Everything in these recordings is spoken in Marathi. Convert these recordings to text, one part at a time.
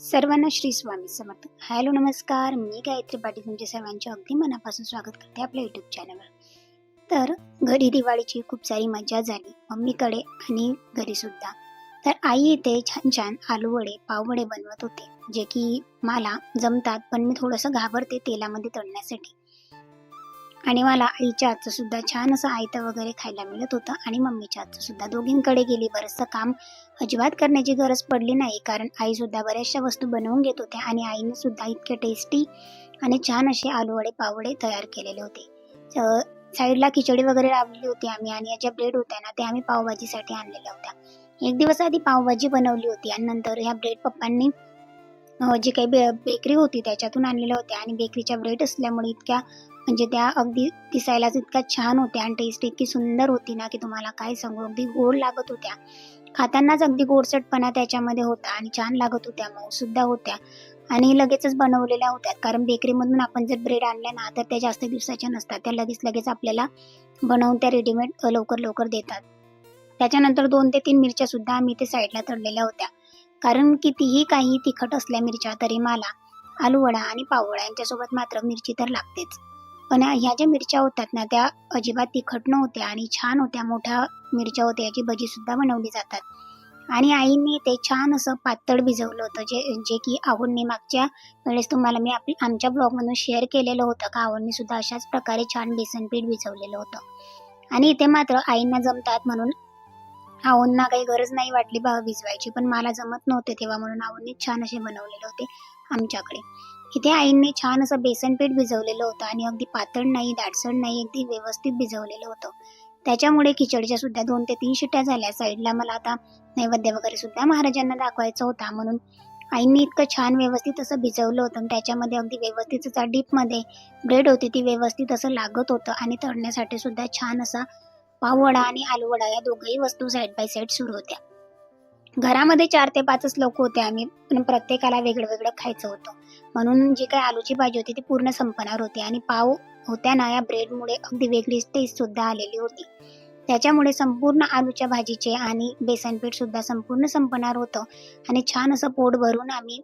सर्वांना श्री स्वामी समर्थ. हॅलो नमस्कार. मी गायत्री पाटील तुमच्या सर्वांचे अगदी मनापासून स्वागत करते आपल्या युट्यूब चॅनलवर तर घरी दिवाळीची खूप सारी मजा झाली. मम्मीकडे आणि घरी सुद्धा. तर आई इथे छान छान आलू वडे पाववडे बनवत होते. जे की मला जमतात पण मी थोडंसं घाबरते तेलामध्ये तळण्यासाठी. आणि मला आईच्या हातचं सुद्धा छान असं आयतं वगैरे खायला मिळत होतं आणि मम्मीच्या हातचं सुद्धा. दोघींकडे गेली. बरंचसं काम अजिबात करण्याची गरज पडली नाही. कारण आई सुद्धा बऱ्याचशा वस्तू बनवून घेत होत्या आणि आईने सुद्धा इतके टेस्टी आणि छान असे आलूवडे पावडे तयार केलेले होते. साईडला खिचडी वगैरे लावलेली होती आम्ही आणि या ज्या ब्रेड होत्या ना त्या आम्ही पावभाजीसाठी आणलेल्या होत्या. एक दिवस आधी पावभाजी बनवली होती आणि नंतर ह्या ब्रेड पप्पांनी जी काही बे बेकरी होती त्याच्यातून आणलेल्या होत्या आणि बेकरीच्या ब्रेड असल्यामुळे इतक्या म्हणजे त्या अगदी दिसायलाच इतक्या छान होत्या आणि टेस्ट इतकी सुंदर होती ना की तुम्हाला काय सांगू? अगदी गोड लागत होत्या. खातानाच अगदी गोडसटपणा त्याच्यामध्ये होता आणि छान लागत होत्या मऊ सुद्धा होत्या. आणि लगेचच बनवलेल्या होत्या. कारण बेकरीमधून आपण जर ब्रेड आणल्या ना तर त्या जास्त दिवसाच्या नसतात. त्या लगेच लगेच आपल्याला बनवून त्या रेडीमेड लवकर लवकर देतात. त्याच्यानंतर दोन ते तीन मिरच्या सुद्धा आम्ही ते साईडला तळलेल्या होत्या. कारण कितीही काही तिखट असल्या मिरच्या तरी मला आलूवडा आणि पाववडा यांच्यासोबत मात्र मिरची तर लागतेच. पण ह्या ज्या मिरच्या होत्यात ना त्या अजिबात तिखट नव्हत्या आणि छान होत्या मोठ्या मिरच्या होत्या याची भजी सुद्धा बनवली जातात. आणि आईने ते छान असं पातळ भिजवलं होतं जे जे की आहोंनी मागच्या वेळेस तुम्हाला मी आपली आमच्या ब्लॉगमधून शेअर केलेलं होतं का आहोंनी सुद्धा अशाच प्रकारे छान बेसन पीठ भिजवलेलं होतं. आणि इथे मात्र आईंना जमतात म्हणून आहुंना काही गरज नाही वाटली बा भिजवायची पण मला जमत नव्हते तेव्हा म्हणून आहोंनी छान असे बनवलेले होते आमच्याकडे. इथे आईंनी छान असं बेसन पीठ भिजवलेलं होतं आणि अगदी पातळ नाही दाटसर नाही अगदी व्यवस्थित भिजवलेलं होतं. त्याच्यामुळे खिचडीच्या सुद्धा दोन ते तीन शिट्ट्या झाल्या. साईडला मला आता नैवेद्य वगैरे सुद्धा महाराजांना दाखवायचा होता म्हणून आईंनी इतकं छान व्यवस्थित असं भिजवलं होतं आणि त्याच्यामध्ये अगदी व्यवस्थित असा डीपमध्ये ब्रेड होती ती व्यवस्थित असं लागत होतं आणि तळण्यासाठी सुद्धा छान असा पाववडा आणि आलूवडा या दोघंही वस्तू साईड बाय साईड सुरू होत्या. घरामध्ये चार ते पाचच लोक होते आम्ही पण प्रत्येकाला वेगळं वेगळं खायचं होतं. म्हणून जी काही आलूची भाजी होती ती पूर्ण संपणार होती आणि पाव होत्या ना या ब्रेडमुळे अगदी वेगळीच टेस्ट सुद्धा आलेली होती. त्याच्यामुळे संपूर्ण आलूच्या भाजीचे आणि बेसन पीठ सुद्धा संपूर्ण संपणार होतं आणि छान असं पोट भरून आम्ही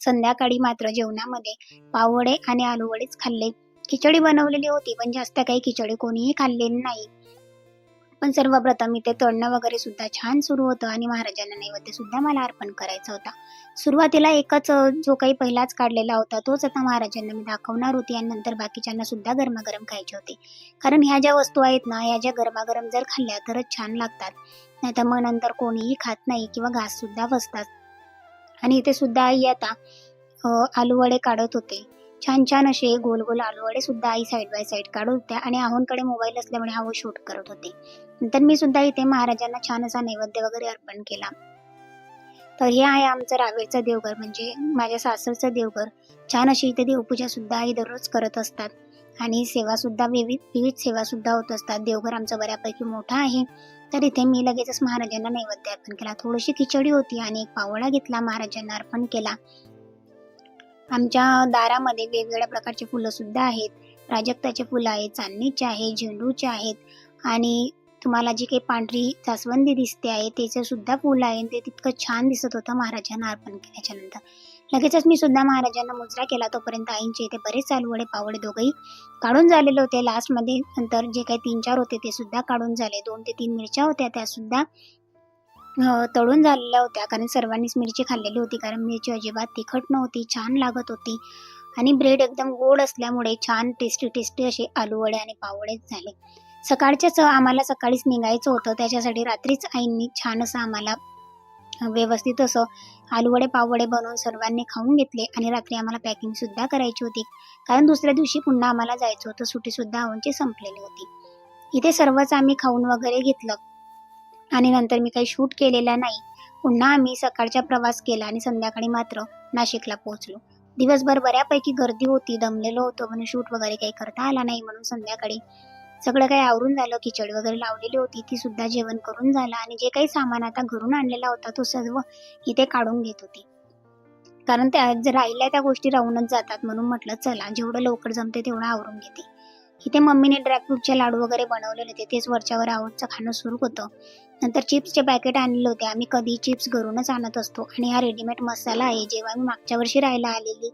संध्याकाळी मात्र जेवणामध्ये पाववडे आणि आलूवडेच खाल्ले. खिचडी बनवलेली होती पण जास्त काही खिचडी कोणीही खाल्लेली नाही. पण सर्वप्रथम इथे तळणं वगैरे सुद्धा छान सुरू होतं आणि महाराजांना नैवेद्य सुद्धा मला अर्पण करायचा होता. सुरुवातीला एकच जो काही पहिलाच काढलेला होता तोच आता महाराजांना मी दाखवणार होती आणि नंतर बाकीच्यांना सुद्धा गरमागरम खायचे होते. कारण ह्या ज्या वस्तू आहेत ना या ज्या गरमागरम जर खाल्ल्या तरच छान लागतात. नाही तर मग नंतर कोणीही खात नाही किंवा घास सुद्धा बसतात. आणि इथे सुद्धा आई आता आलू आलूवडे काढत होते. छान छान असे गोल गोल आलूवडे सुद्धा आई साईड बाय साईड काढत होत्या आणि आहोंकडे मोबाईल असल्यामुळे आहो शूट करत होते. नंतर मी सुद्धा इथे महाराजांना छान असा नैवेद्य वगैरे अर्पण केला. तर हे आहे आमचं रावेरचं देवघर. म्हणजे माझ्या सासरचं देवघर. छान अशी इथे देवपूजा सुद्धा आई दररोज करत असतात. आणि सेवा सुद्धा विविध विविध सेवा सुद्धा होत असतात. देवघर आमचं बऱ्यापैकी मोठं आहे. तर इथे मी लगेचच महाराजांना नैवेद्य अर्पण केला. थोडीशी खिचडी होती आणि एक पावळा घेतला महाराजांना अर्पण केला. आमच्या दारामध्ये वेगवेगळ्या प्रकारचे फुलं सुद्धा आहेत. प्राजक्ताचे फुलं आहेत चांदणीचे आहे झेंडूचे आहेत आणि तुम्हाला जी काही पांढरी जास्वंदी दिसते आहे त्याचं सुद्धा फुल आहे ते तितकं छान दिसत होतं महाराजांना अर्पण केल्याच्यानंतर. लगेचच मी सुद्धा महाराजांना मुजरा केला. तोपर्यंत आईंचे इथे बरेच चालवडे पावडे दोघंही काढून झालेले होते. लास्टमध्ये नंतर जे काही तीन चार होते ते सुद्धा काढून झाले. दोन ते तीन मिरच्या होत्या त्या सुद्धा तळून झालेल्या होत्या. कारण सर्वांनीच मिरची खाल्लेली होती. कारण मिरची अजिबात तिखट नव्हती छान लागत होती. आणि ब्रेड एकदम गोड असल्यामुळे छान टेस्टी टेस्टी असे आलूवडे आणि पावडेच झाले. सकाळच्याच आम्हाला सकाळीच निघायचं होतं. त्याच्यासाठी रात्रीच आईंनी छान असं आम्हाला व्यवस्थित असं आलूवडे पावडे बनवून सर्वांनी खाऊन घेतले. आणि रात्री आम्हाला पॅकिंगसुद्धा करायची होती. कारण दुसऱ्या दिवशी पुन्हा आम्हाला जायचं होतं. सुट्टीसुद्धा आहोंची संपलेली होती. इथे सर्वच आम्ही खाऊन वगैरे घेतलं. आणि नंतर मी काही शूट केलेला नाही. पुन्हा आम्ही सकाळचा प्रवास केला आणि संध्याकाळी मात्र नाशिकला पोहोचलो. दिवसभर बऱ्यापैकी गर्दी होती दमलेलो होतो म्हणून शूट वगैरे काही करता आला नाही म्हणून संध्याकाळी सगळं काही आवरून झालं. खिचडी वगैरे लावलेली होती ती सुद्धा जेवण करून झालं आणि जे काही सामान आता घरून आणलेला होता तो सर्व इथे काढून घेत होती. कारण त्या जर राहिल्या त्या गोष्टी राहूनच जातात म्हणून म्हटलं चला जेवढं लवकर जमते तेवढं आवरून घेते. इथे मम्मीने ड्रायफ्रूटचे लाडू वगैरे बनवलेले होते. तेच वरच्यावर आवडचं खाणं सुरू होतं. नंतर चिप्सचे पॅकेट आणले होते. आम्ही कधी चिप्स घरूनच आणत असतो. आणि हा रेडीमेड मसाला आहे. जेव्हा मी मागच्या वर्षी राहायला आलेली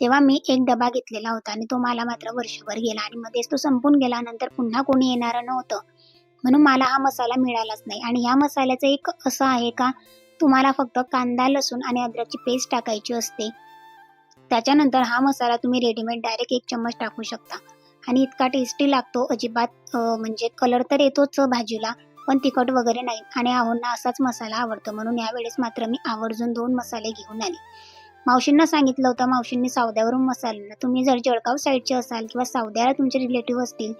तेव्हा मी एक डबा घेतलेला होता. आणि तो मला मात्र वर्षभर गेला. आणि मध्येच तो संपून गेला. नंतर पुन्हा कोणी येणारं नव्हतं. म्हणून मला हा मसाला मिळालाच नाही. आणि या मसाल्याचं एक असं आहे का तुम्हाला फक्त कांदा लसूण आणि अद्रकची पेस्ट टाकायची असते. त्याच्यानंतर हा मसाला तुम्ही रेडीमेड डायरेक्ट एक चम्मच टाकू शकता. आणि इतका टेस्टी लागतो. अजिबात म्हणजे कलर तर येतोच भाजीला पण तिखट वगैरे नाही. आणि आहोंना असाच मसाला आवडतो. म्हणून यावेळेस मात्र मी आवर्जून दोन मसाले घेऊन आले. मावशींना सांगितलं होतं मावशींनी सावद्यावरून मसाला. तुम्ही जर जळगाव साईडचे असाल किंवा सावद्याला तुमचे रिलेटिव्ह असतील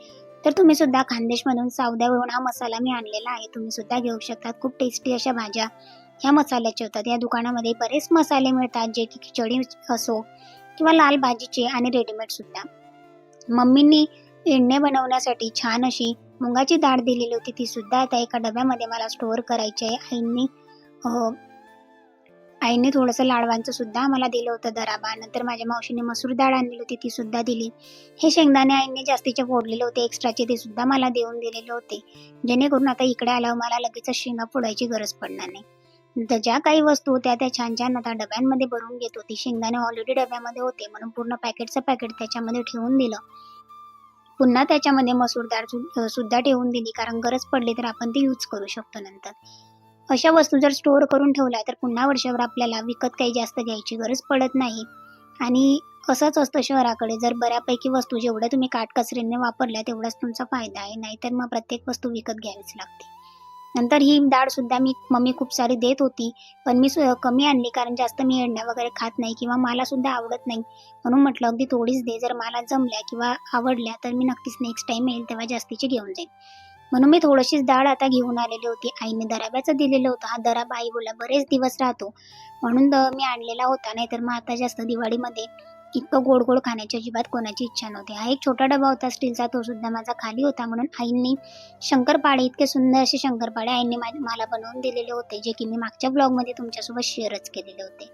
तर तुम्ही सुद्धा खानदेश म्हणून सावद्यावरून हा मसाला मी आणलेला आहे. तुम्ही सुद्धा घेऊ शकतात. खूप टेस्टी अशा भाज्या ह्या मसाल्याच्या होतात. या दुकानामध्ये बरेच मसाले मिळतात जे की खिचडी असो किंवा लाल भाजीचे आणि रेडीमेड सुद्धा. मम्मींनी इडणे बनवण्यासाठी छान अशी मुगाची डाळ दिलेली होती. ती सुद्धा आता एका डब्यामध्ये मला स्टोअर करायची आहे. आईंनी अं, आईने थोडंसं लाडवांचं सुद्धा मला दिलं होतं दराबा. नंतर माझ्या मावशीने मसूर डाळ आणलेली होती. ती सुद्धा दिली. हे शेंगदाणे आईने जास्तीचे फोडलेले होते. एक्स्ट्राचे ते सुद्धा मला देऊन दिलेले होते. जेणेकरून आता इकडे आल्यावर मला लगेच शेंगा फोडायची गरज पडणार नाही. ज्या काही वस्तू होत्या त्या छान छान आता डब्यांमध्ये भरून घेत होती. शेंगदाणे ऑलरेडी डब्यामध्ये होते. म्हणून पूर्ण पॅकेटचं पॅकेट त्याच्यामध्ये ठेवून दिलं. पुन्हा त्याच्यामध्ये मसूर डाळ सुद्धा ठेवून दिली. कारण गरज पडली तर आपण ती यूज करू शकतो नंतर. अशा वस्तू जर स्टोअर करून ठेवल्या तर पुन्हा वर्षभर आपल्याला विकत काही जास्त घ्यायची गरज पडत नाही. आणि असंच असतं शहराकडे. जर बऱ्यापैकी वस्तू जेवढ्या तुम्ही काटकसरीने वापरल्या तेवढाच तुमचा फायदा आहे. नाहीतर मग प्रत्येक वस्तू विकत घ्यावीच लागते. नंतर ही डाळ सुद्धा मी मम्मी खूप सारी देत होती पण मी कमी आणली कारण जास्त मी अंड्या वगैरे खात नाही किंवा मला सुद्धा आवडत नाही. म्हणून म्हटलं अगदी थोडीच दे. जर मला जमल्या किंवा आवडल्या तर मी नक्कीच नेक्स्ट टाईम येईल तेव्हा जास्तीची घेऊन जाईल म्हणून मी थोडीशीच डाळ आता घेऊन आलेली होती. आईने दराब्याचं दिलेलं होतं. हा दराबा आई बोला बरेच दिवस राहतो. म्हणून मी आणलेला होता. नाहीतर मग आता जास्त दिवाळीमध्ये इतकं गोड गोड खाण्याची अजिबात कोणाची इच्छा नव्हती. हा एक छोटा डबा होता स्टीलचा तो सुद्धा माझा खाली होता म्हणून आईंनी शंकरपाळे इतके सुंदर असे शंकरपाळे आईंनी मा- मला बनवून दिलेले होते जे की मी मागच्या ब्लॉगमध्ये तुमच्यासोबत शेअरच केलेले होते.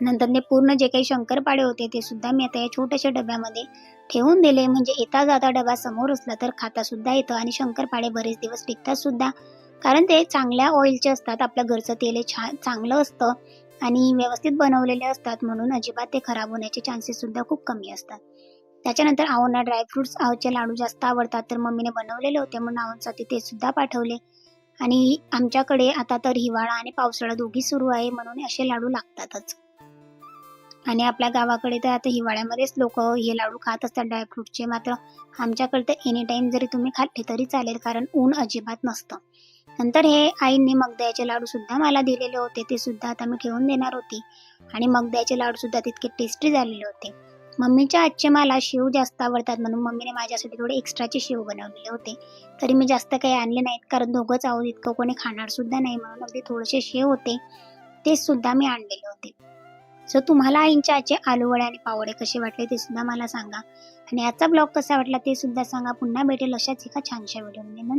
नंतर ते पूर्ण जे काही शंकरपाळे होते ते सुद्धा मी आता या छोट्याशा डब्यामध्ये ठेवून दिले. म्हणजे येता जाता डबा समोर असला तर खाता सुद्धा येतं आणि शंकरपाळे बरेच दिवस टिकतात सुद्धा. कारण ते चांगल्या ऑइलचे असतात आपल्या घरचं तेल हे छान चांगलं असतं. आणि व्यवस्थित बनवलेले असतात म्हणून अजिबात ते खराब होण्याचे चान्सेस सुद्धा खूप कमी असतात. त्याच्यानंतर आवडना ड्रायफ्रुट्स आवचे लाडू जास्त आवडतात तर मम्मीने बनवलेले होते म्हणून आवडसाठी ते सुद्धा पाठवले. आणि आमच्याकडे आता तर हिवाळा आणि पावसाळा दोघी सुरू आहे म्हणून असे लाडू लागतातच. आणि आपल्या गावाकडे तर आता हिवाळ्यामध्येच लोक हे लाडू खात असतात ड्रायफ्रूटचे मात्र आमच्याकडे तर एनी टाइम जरी तुम्ही खाल्ले तरी चालेल कारण ऊन अजिबात नसतं. नंतर हे आईंनी मगद्याचे लाडू सुद्धा मला दिलेले होते. ते सुद्धा आता मी ठेवून देणार होती. आणि मगद्याचे लाडू सुद्धा तितके टेस्टी झालेले होते. मम्मीच्या आजचे मला शेव जास्त आवडतात म्हणून मम्मीने माझ्यासाठी थोडे एक्स्ट्राचे शेव बनवलेले होते. तरी मी जास्त काही आणले नाहीत. कारण दोघंच आहोत. इतकं कोणी खाणार सुद्धा नाही म्हणून अगदी थोडेसे शेव होते. ते सुद्धा मी आणलेले होते. सो तुम्हाला आईंच्या आजचे आलू वडे आणि पावडे कसे वाटले ते सुद्धा मला सांगा. आणि आजचा ब्लॉग कसा वाटला ते सुद्धा सांगा. पुन्हा भेटेल अशाच एका छानशा व्हिडिओमध्ये.